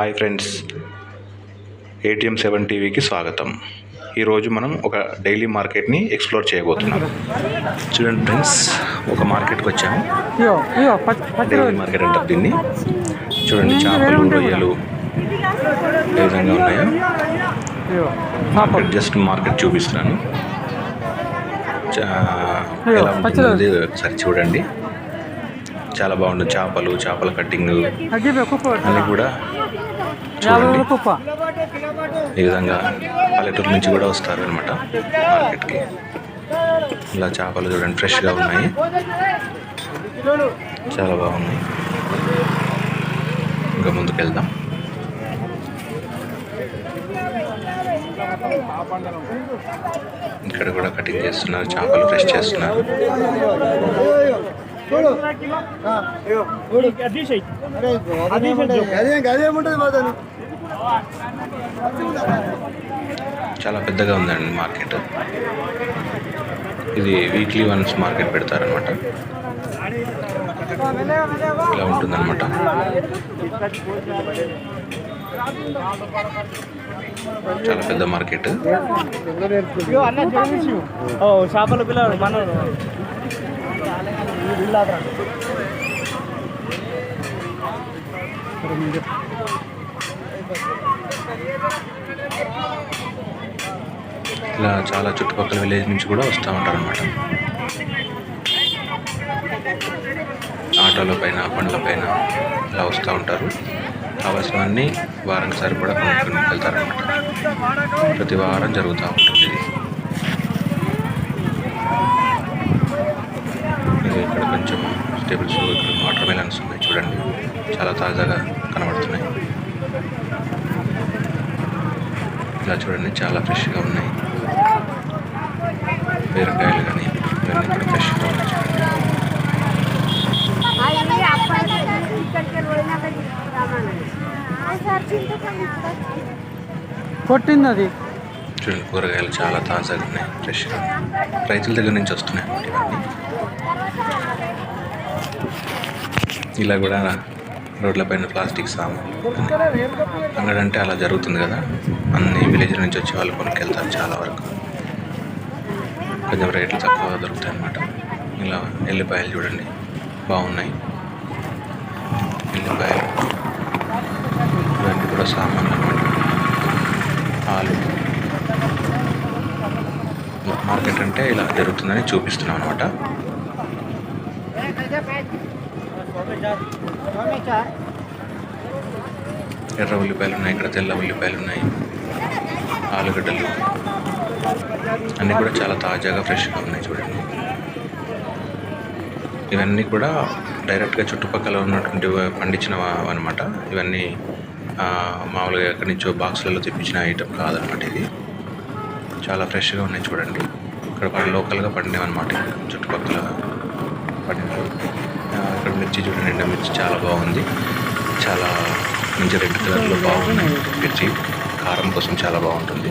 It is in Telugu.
Hi friends. ఏటీఎం సెవెన్ టీవీకి స్వాగతం. ఈరోజు మనం ఒక డైలీ మార్కెట్ని ఎక్స్ప్లోర్ చేయబోతున్నాం. చూడండి ఫ్రెండ్స్ ఒక మార్కెట్కి వచ్చాము. డైలీ మార్కెట్ అంటారు దీన్ని. చూడండి చేపలు రొయ్యలు ఏ విధంగా ఉన్నాయో. మార్కెట్ జస్ట్ మార్కెట్ చూపిస్తున్నాను. ఎలా. ఉంటుంది ఒకసారి చూడండి. చాలా బాగుంటుంది చేపలు చేపల కట్టింగ్. అన్నీ కూడా చూడండి. ఈ విధంగా పల్లెటూరు నుంచి కూడా వస్తారు అనమాట మార్కెట్కి. ఇలా చేపలు చూడండి ఫ్రెష్గా ఉన్నాయి. చాలా బాగున్నాయి. ఇంకా ముందుకు వెళ్దాం ఇక్కడ కూడా కటింగ్ చేస్తున్నారు చేపలు ఫ్రెష్ చేస్తున్నారు. చాలా పెద్దగా ఉందండి మార్కెట్. ఇది వీక్లీ వన్స్ మార్కెట్ పెడతారనమాట ఇలా ఉంటుందన్నమాట. చాలా పెద్ద మార్కెట్. చేపల పిల్లలు మన ఇలా చాలా చుట్టుపక్కల విలేజ్ నుంచి కూడా వస్తూ ఉంటారు అనమాట ఆటోల పైన బండ్ల పైన ఇలా వస్తూ ఉంటారు. కావాల్సినవన్నీ వారానికి సరిపడా కొనుక్కొని వెళ్తారనమాట ప్రతి వారం జరుగుతూ ఉంటుంది ఇది ఇది ఇక్కడ కొంచెం స్టేబుల్స్ ఇక్కడ వాటర్ మెలన్స్ ఉన్నాయి. చూడండి. చాలా తాజాగా కనబడుతున్నాయి. ఇలా చూడండి. చాలా ఫ్రెష్గా ఉన్నాయి. బీరకాయలు కానీ ఇవన్నీ కూడా ఫ్రెష్గా ఉన్నాయి. కొట్టింది అది చూడండి. కూరగాయలు చాలా తాజాగా ఉన్నాయి. ఫ్రెష్గా రైతుల దగ్గర నుంచి వస్తున్నాయి అన్నమాట ఇవన్నీ. ఇలా కూడా రోడ్ల పైన ప్లాస్టిక్ సామాన్లు అంగడి అంటే అలా జరుగుతుంది కదా. అన్ని విలేజ్ నుంచి వచ్చే వాళ్ళు కొనుక్కెళ్తారు చాలా వరకు. కొంచెం రేట్లు తక్కువ దొరుకుతాయి అన్నమాట. ఇలా ఎల్లిపాయలు చూడండి. బాగున్నాయి. ఎల్లిపాయలు. ఇవన్నీ కూడా సామాన్లు అన్నమాట. ఆలు. మార్కెట్ అంటే ఇలా జరుగుతుందని చూపిస్తున్నాం అనమాట ఎర్ర ఉల్లిపాయలు ఉన్నాయి ఇక్కడ తెల్ల ఉల్లిపాయలు ఉన్నాయి ఆలుగడ్డలు. అన్నీ కూడా చాలా తాజాగా ఫ్రెష్గా ఉన్నాయి చూడండి. ఇవన్నీ కూడా డైరెక్ట్గా చుట్టుపక్కల ఉన్నటువంటి పండించినవి అనమాట ఇవన్నీ మామూలుగా ఎక్కడి నుంచో బాక్సులలో తెప్పించిన ఐటమ్ కాదనమాట ఇది. చాలా ఫ్రెష్గా ఉన్నాయి చూడండి. ఇక్కడ లోకల్గా పండినవి అనమాట చుట్టుపక్కల పండినవి. అక్కడ ఇక్కడ మిర్చి చూడండి ఎండ మిర్చి చాలా బాగుంది. చాలా మంచి రెడ్ కలర్లో బాగుంది మిర్చి. కారం కోసం చాలా బాగుంటుంది.